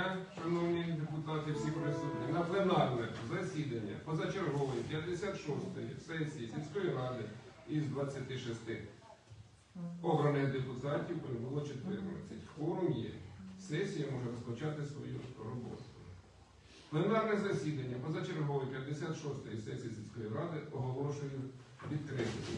дня, шановні депутати, всі присутні, на пленарне засідання позачергової 56-ї сесії сільської ради із 26 обраних депутатів прибуло 14. Форум є. Сесія може розпочати свою роботу. Пленарне засідання позачергової 56-ї сесії сільської ради оголошую відкритим.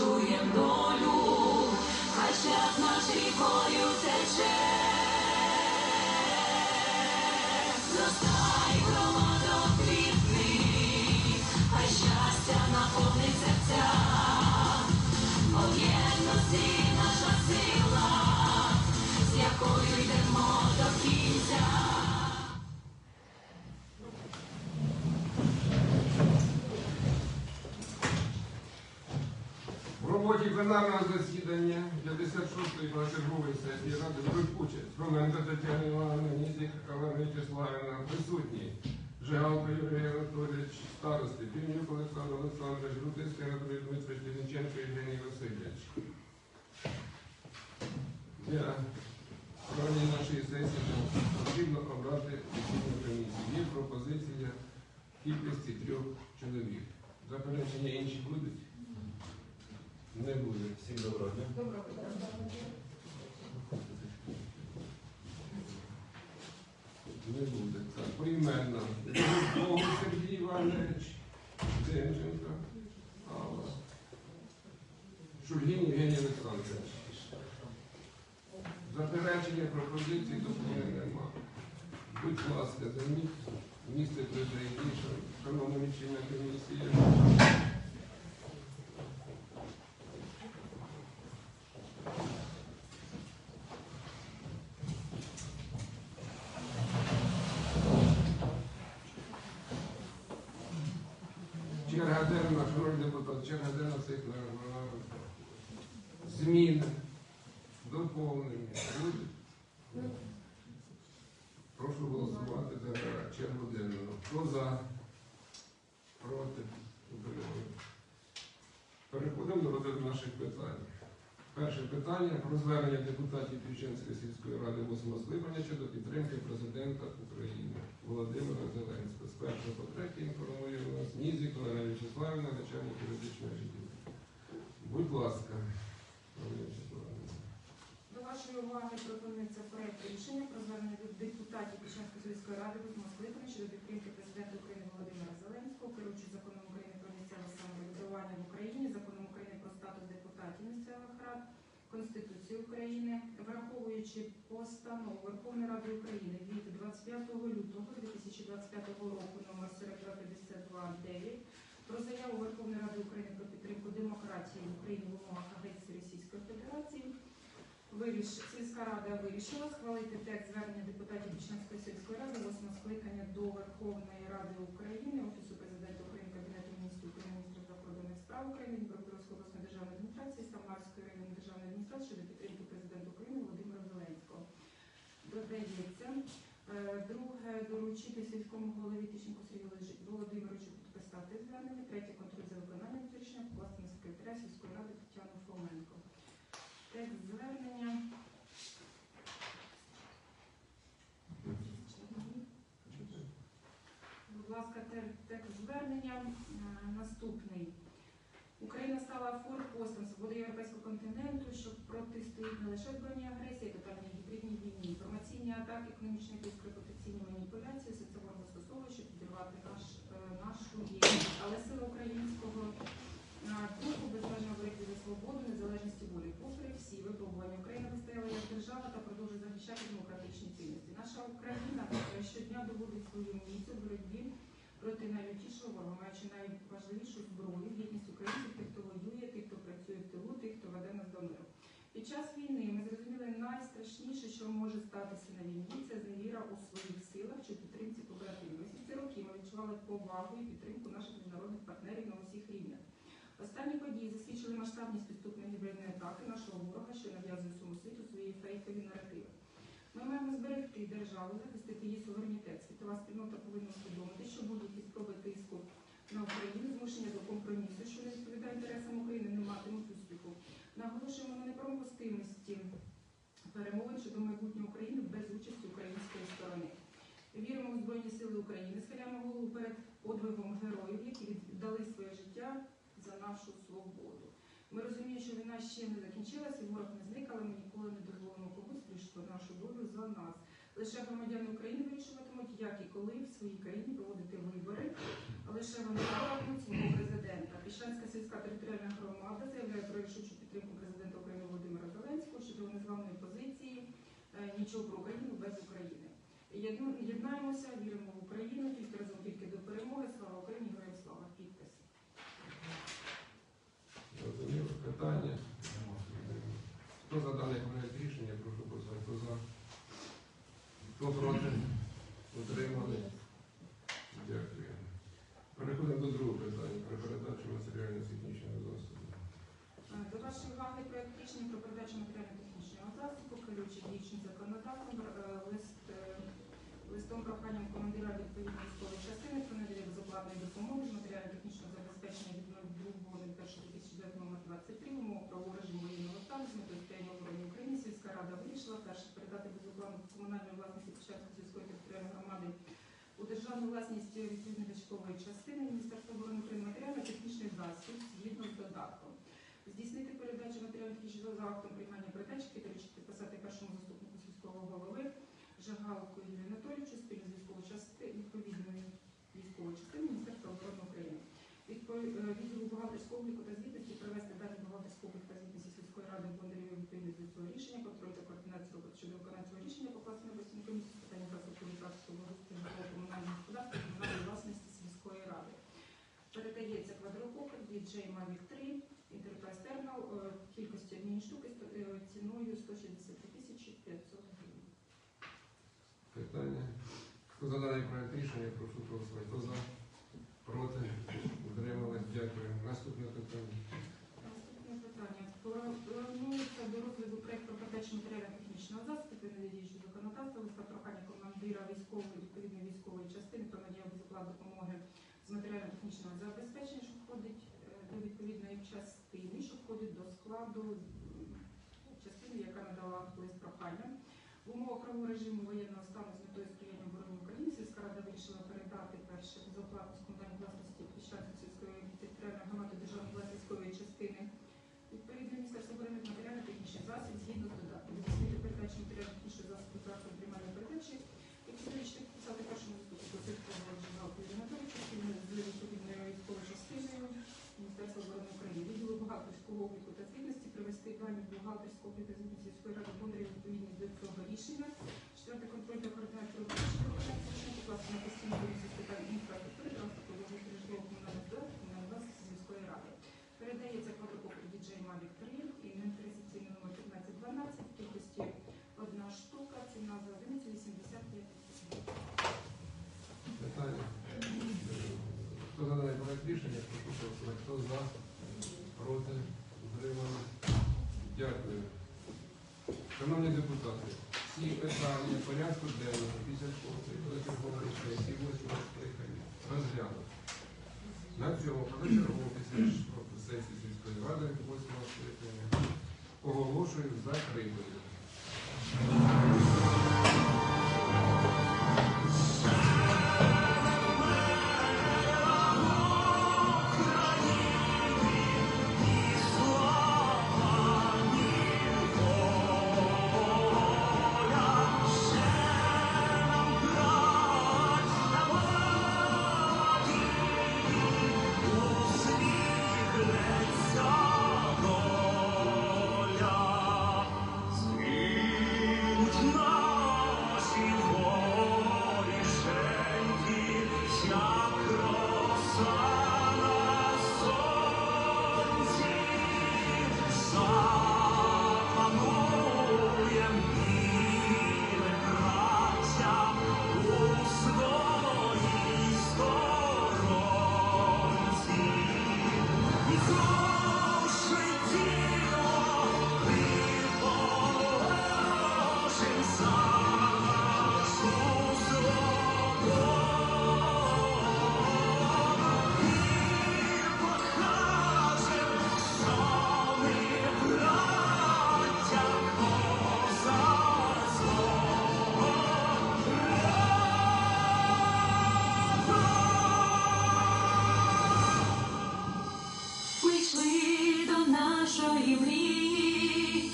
Вирішуємо долю, хай шлях наш рікою пленарного засідання 56-ї позачергової сесії Ради беруть участь Фоменко Тетяна Івановна, Нізік Олена Вячеславівна, присутні Жигалко Юрій Анатолійович, старости, Півнюк Олександр Олександрович, Рудицький Анатолій Дмитрович, Лінченко Євгеній Васильович. Для проведення нашої сесії потрібно обрати лічильну комісію. Є пропозиція кількості трьох чоловік. Заперечення інші будуть? Не буде. Всім доброго дня. Не буде. Так, поіменно. Богу Сергій Іванович, Демченко, Алла. Шульгін Євгеній Олександрович. Заперечення пропозицій доповнень нема. Будь ласка, займіть місце президії, шановна лічильна комісія. Черга наш черга денна цих на, на зміни, доповнення. Прошу голосувати за чергу. Хто за? Проти? Переходимо до розгляду наших питань. Перше питання про звернення депутатів Півченської сільської ради 8 скликання щодо підтримки президента України Володимира Зеленського. З першого по третє інформує нас Нізік Олена Вячеславівна, начальник юридичної відділу. Будь ласка. До вашої уваги пропонується проект рішення про звернення депутатів Пішанської сільської ради восьмого скликання щодо підтримки президента України Володимира Зеленського, керуючись законом України про місцеве самоврядування в Україні, законом України про статус депутатів місцевих рад, України, враховуючи постанову Верховної Ради України від 25 лютого 2025 року номер 4252-9 про заяву Верховної Ради України про підтримку демократії в Україні в умовах агресії Російської Федерації. Виріш, сільська рада вирішила схвалити текст звернення депутатів Бічнянської сільської ради 8 скликання до Верховної Ради України, Офісу президента України, Кабінету міністрів України, міністра закордонних справ України, доручити сільському голові Тищенку Сергію Володимировичу- підписати звернення, третє контроль за виконанням рішення покласти на секретаря сільської ради Тетяну Фоменко. Текст звернення. Будь ласка, текст звернення е, наступний. Україна стала форпостом свободи європейського континенту, щоб протистоїть не лише збройній агресії, тотальній атаки, економічні тиск, репутаційні маніпуляції, соціально застосовують, щоб підірвати наш, е, нашу єдність. Але сила українського е, духу безмежно боротьби за свободу, незалежність і волі. Попри всі випробування, Україна вистояла як держава та продовжує захищати демократичні цінності. Наша Україна щодня доводить свою міць у боротьбі проти найлютішого ворога, маючи найважливішу зброю, єдність українців, тих, хто воює, тих, хто працює в тилу, тих, хто веде нас до миру. Під час війни ми найстрашніше, що може статися на війні, це зневіра у своїх силах чи підтримці побратимів. Усі ці роки ми відчували повагу і підтримку наших міжнародних партнерів на усіх рівнях. Останні події засвідчили масштабність підступної гібридної атаки нашого ворога, що нав'язує всьому світу свої фейкові наративи. Ми маємо зберегти державу, захистити її суверенітет. Світова спільнота повинна усвідомити, що будь-які спроби тиску на Україну, змушення до компромісу, що не відповідає інтересам України, не матимуть успіху. Наголошуємо на непромостимості перемовин щодо майбутнього України без участі української сторони. Віримо у Збройні Сили України, схиляємо голову перед подвигом героїв, які віддали своє життя за нашу свободу. Ми розуміємо, що війна ще не закінчилася, ворог не зник, але ми ніколи не дозволимо комусь вирішити нашу долю за нас. Лише громадяни України вирішуватимуть, як і коли в своїй країні проводити вибори, а лише вони обиратимуть свого президента. Піщанська сільська територіальна громада заявляє про рішучу підтримку президента України Володимира Зеленського щодо незламної позиції е, нічого про Україну без України. Єднаємося, віримо в Україну, тільки разом тільки до перемоги. Слава Україні, героям слава! Підпис. Зрозуміло. Питання. Хто за даний проект рішення, прошу за? Хто проти? Утримали? Дякую. Переходимо до другого питання про передачу матеріально-технічного засобу. Е, До вашої уваги проект рішення про передачу матеріально-технічного засобу, керуючи діючим законодавством, е, лист, е, листом командира відповідної військової частини про надання безоплатної допомоги з матеріально-технічного забезпечення від 02.01.2009 номер 23 умов правового режиму воєнного стану з метою сприяння обороні України сільська рада вирішила перше передати безоплатну комунальну власність Печерської сільської територіальної громади у державну власність відповідної військової частини Міністерства оборони України матеріально-технічний засіб згідно з додатком. Здійснити передачу матеріально-технічного за актом приймання передачі, доручити підписати першому заступнику сільського голови Жагалку Юрію Анатолійовичу спільно з військовою частиною відповідної військової частини Міністерства оборони України. Відпо- е, Відділу бухгалтерського обліку та звітності привести дані бухгалтерського обліку та звітності сільської ради Бондарєвої відповідно до цього рішення, контроль та координацію роботи щодо виконання цього рішення покласти на постійну комісію з питань інфраструктури транспорту, житлово комунального господарства та комунальної власності сільської ради. Передається квадрокопter від Mavic 3 Enterprise Terminal е, кількості однієї штуки е, ціною 163 тисячі 500 гривень. Питання. Хто за даний проект рішення, прошу голосувати. Хто за? Проти? Утримали? Дякую. Наступне питання. Наступне питання. Планується до розгляду проект про передачу матеріально-технічного засобу відповідно законодавства, листа прохання командира військової відповідної військової частини про надію безоплат допомоги з матеріально-технічного забезпечення, що входить е, до відповідної частини, що входить до складу частини, яка надала лист прохання. В умовах правового режиму воєнного стану з метою сприяння обороні України сільська рада вирішила передати перше безоплатну з комунальної власності Піщанської сільської територіальної громади державної власної військової частини Відповідно, Міністерство оборони матеріально-технічний засіб згідно з додатком. Здійснити передачу матеріально-технічного засобу засобу приймальної передачі, які доручити підписати першому заступнику Сільського Жигалку Юрію Анатолійовичу спільно з відповідною військовою частиною Міністерства оборони України. Відділу бухгалтерського обліку та звітності привести дані бухгалтерського обліку та звітності сільської цього рішення. Четверте контроль та координацію виконавчих виконавців рішення покласти на постійну комісію інфраструктури, транспорту, житлового комунальних дорог, комунальної власності міської ради. Передається квадрокоптер DJI Mavic 3 і реєстраційний номер 1512 в кількості одна штука, ціна за одиницю 85 тисяч. Хто за даний рішення, прошу голосувати. Хто за, проти, утримали. Дякую. Шановні депутати, порядку денного після позачергової сесії восьмого скликання розглянути. На цьому позачергову після сесії сільської ради 8 скликання оголошую закритою. До нашої мрії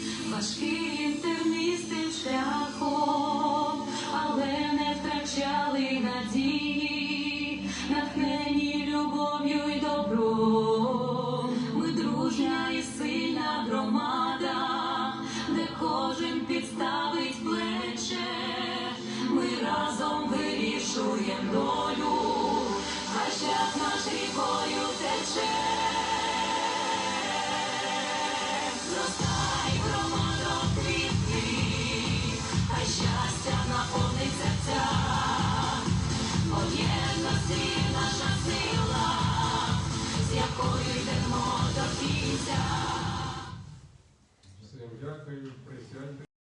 йдемо до кінця. Всім дякую, присядьте.